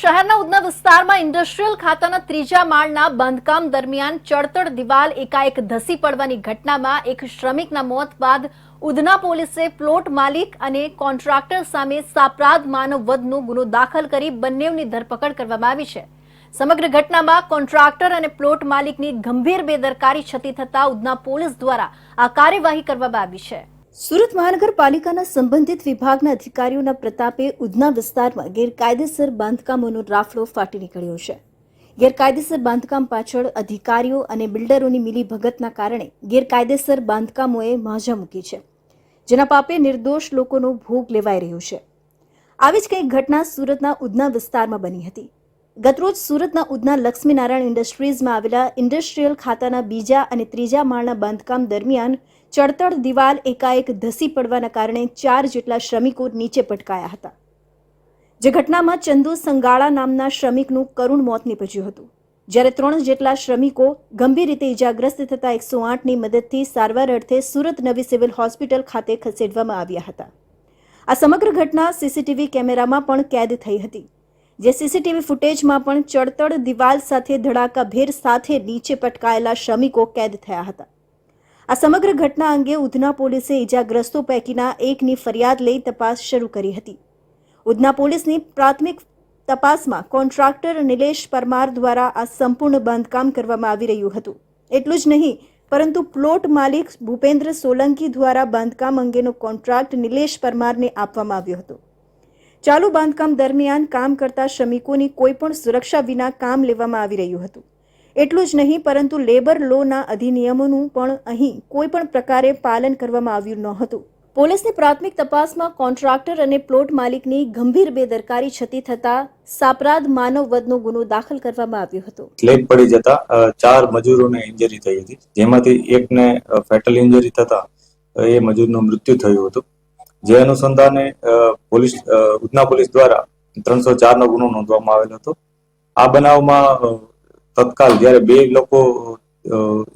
શહેરના ઉધના વિસ્તારમાં ઇન્ડસ્ટ્રીયલ ખાતાના ત્રીજા માળના બાંધકામ દરમિયાન ચડતર દિવાલ એકાએક ધસી પડવાની ઘટનામાં એક શ્રમિકના મોત બાદ ઉધના પોલીસે પ્લોટ માલિક અને કોન્ટ્રાક્ટર સામે સાપરાધ માનવ વધનો ગુનો દાખલ કરી બંનેની ધરપકડ કરવામાં આવી છે. સમગ્ર ઘટનામાં કોન્ટ્રાક્ટર અને પ્લોટ માલિકની ગંભીર બેદરકારી છતી થતા ઉધના પોલીસ દ્વારા આ કાર્યવાહી કરવામાં આવી છે. સુરત મહાનગરપાલિકાના સંબંધિત વિભાગના અધિકારીઓના પ્રતાપે ઉધના વિસ્તારમાં ગેરકાયદેસર બાંધકામોનો રાફડો ફાટી નીકળ્યો છે. ગેરકાયદેસર બાંધકામ પાછળ અધિકારીઓ અને બિલ્ડરોની મિલીભગતના કારણે ગેરકાયદેસર બાંધકામોએ માજા મૂકી છે, જેના પાપે નિર્દોષ લોકોનો ભોગ લેવાઈ રહ્યો છે. આવી જ કંઈક ઘટના સુરતના ઉધના વિસ્તારમાં બની હતી. ગતરોજ સુરતના ઉધના લક્ષ્મીનારાયણ ઇન્ડસ્ટ્રીઝમાં આવેલા ઇન્ડસ્ટ્રીયલ ખાતાના બીજા અને ત્રીજા માળના બાંધકામ દરમિયાન ચડતર દિવાલ એકાએક ધસી પડવાના કારણે ચાર જેટલા શ્રમિકો નીચે પટકાયા હતા. જે ઘટનામાં ચંદુ સંગાળા નામના શ્રમિકનું કરુણ મોત નીપજ્યું હતું. જ્યારે ત્રણ જેટલા શ્રમિકો ગંભીર રીતે ઇજાગ્રસ્ત થતા એકસો આઠની મદદથી સારવાર અર્થે સુરત નવી સિવિલ હોસ્પિટલ ખાતે ખસેડવામાં આવ્યા હતા. આ સમગ્ર ઘટના સીસીટીવી કેમેરામાં પણ કેદ થઈ હતી. જે સીસીટીવી ફૂટેજમાં પણ ચડતળ દિવાલ સાથે ધડાકાભેર સાથે નીચે પટકાયેલા શ્રમિકો કેદ થયા હતા. આ સમગ્ર ઘટના અંગે ઉધના પોલીસે ઇજાગ્રસ્તો પૈકીના એકની ફરિયાદ લઈ તપાસ શરૂ કરી હતી. ઉધના પોલીસની પ્રાથમિક તપાસમાં કોન્ટ્રાક્ટર નિલેશ પરમાર દ્વારા આ સંપૂર્ણ બાંધકામ કરવામાં આવી રહ્યું હતું. એટલું જ નહીં, પરંતુ પ્લોટ માલિક ભૂપેન્દ્ર સોલંકી દ્વારા બાંધકામ અંગેનો કોન્ટ્રાક્ટ નિલેશ પરમારને આપવામાં આવ્યો હતો. ચાલુ બાંધકામ દરમિયાન કામ કરતા શ્રમિકોની કોઈ પણ સુરક્ષા વિના કામ લેવામાં આવી રહ્યું હતું. એટલું જ નહીં, પરંતુ લેબર લોના અધિનિયમોનું પણ અહીં કોઈ પણ પ્રકારે પાલન કરવામાં આવ્યું ન હતું પોલીસની પ્રાથમિક તપાસમાં કોન્ટ્રાક્ટર અને પ્લોટ માલિકની ગંભીર બેદરકારી છતી થતા સાપરાધ માનવ વધનો ગુનો દાખલ કરવામાં આવ્યો હતો. સ્લેબ પડી જતા ચાર મજૂરોને ઇન્જરી થઈ હતી. જેમાંથી એકને ફેટલ ઇન્જરી થતા એ મજૂરનું મૃત્યુ થયું હતું. જે અનુસંધાને પોલીસ ઉધના પોલીસ દ્વારા ત્રણસો ચાર નો ગુનો નોંધવામાં આવેલો હતો. આ બનાવમાં તત્કાલ જ્યારે બે લોકો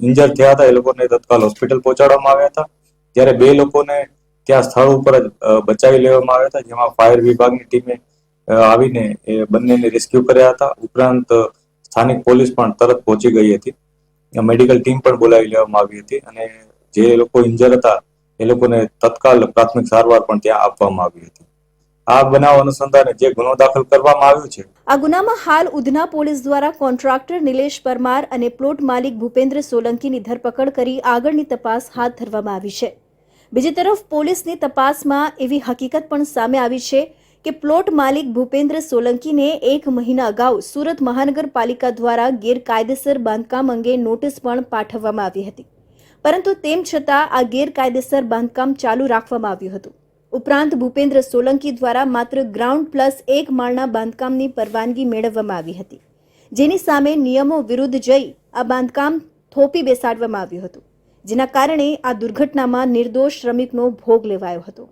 ઇન્જર થયા હતા, એ લોકોને તત્કાલ હોસ્પિટલ પહોંચાડવામાં આવ્યા હતા. ત્યારે બે લોકોને ત્યાં સ્થળ ઉપર જ બચાવી લેવામાં આવ્યા હતા, જેમાં ફાયર વિભાગની ટીમે આવીને એ બંનેને રેસ્ક્યુ કર્યા હતા. ઉપરાંત સ્થાનિક પોલીસ પણ તરત પહોંચી ગઈ હતી. મેડિકલ ટીમ પણ બોલાવી લેવામાં આવી હતી અને જે લોકો ઇન્જર હતા, એ લોકોને તત્કાલ પ્રાથમિક સારવાર પણ ત્યાં આપવામાં આવી હતી. આ બનાવ અનુસંધાને જે ગુનો દાખલ કરવામાં આવ્યો છે. આ ગુનામાં હાલ ઉધના પોલીસ દ્વારા કોન્ટ્રાક્ટર નિલેશ પરમાર અને પ્લોટ માલિક ભૂપેન્દ્ર સોલંકીની ધરપકડ કરી આગળની તપાસ હાથ ધરવામાં આવી છે. બીજી તરફ પોલીસની તપાસમાં એવી હકીકત પણ સામે આવી છે કે પ્લોટ માલિક ભૂપેન્દ્ર સોલંકીને એક મહિના અગાઉ સુરત મહાનગરપાલિકા દ્વારા ગેરકાયદેસર બાંધકામ અંગે નોટિસ પણ પાઠવવામાં આવી હતી. પરંતુ તેમ છતાં આ ગેરકાયદેસર બાંધકામ ચાલુ રાખવામાં આવ્યું હતું. ઉપરાંત ભૂપેન્દ્ર સોલંકી દ્વારા માત્ર ગ્રાઉન્ડ પ્લસ એક માળના બાંધકામની પરવાનગી મેળવવામાં આવી હતી. જેની સામે નિયમો વિરુદ્ધ જઈ આ બાંધકામ થોપી બેસાડવામાં આવ્યું હતું. જેના કારણે આ દુર્ઘટનામાં નિર્દોષ શ્રમિકનો ભોગ લેવાયો હતો.